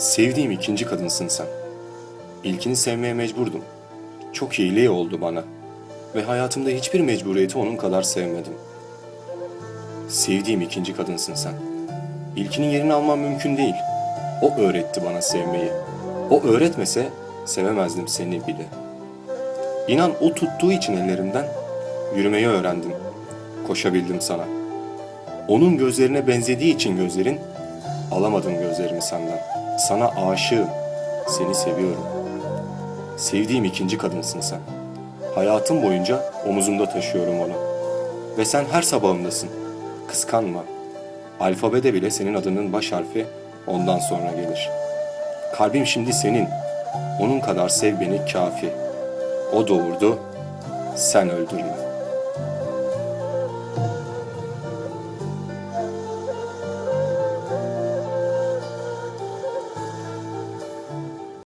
Sevdiğim ikinci kadınsın sen. İlkini sevmeye mecburdum. Çok iyiliği oldu bana. Ve hayatımda hiçbir mecburiyeti onun kadar sevmedim. Sevdiğim ikinci kadınsın sen. İlkinin yerini almam mümkün değil. O öğretti bana sevmeyi. O öğretmese sevemezdim seni bile. İnan o tuttuğu için ellerimden yürümeyi öğrendim. Koşabildim sana. Onun gözlerine benzediği için gözlerin alamadım gözlerimi senden. Sana aşığım. Seni seviyorum. Sevdiğim ikinci kadınsın sen. Hayatım boyunca omuzumda taşıyorum onu. Ve sen her sabahımdasın. Kıskanma. Alfabede bile senin adının baş harfi ondan sonra gelir. Kalbim şimdi senin. Onun kadar sev beni kafi. O doğurdu, sen öldürme.''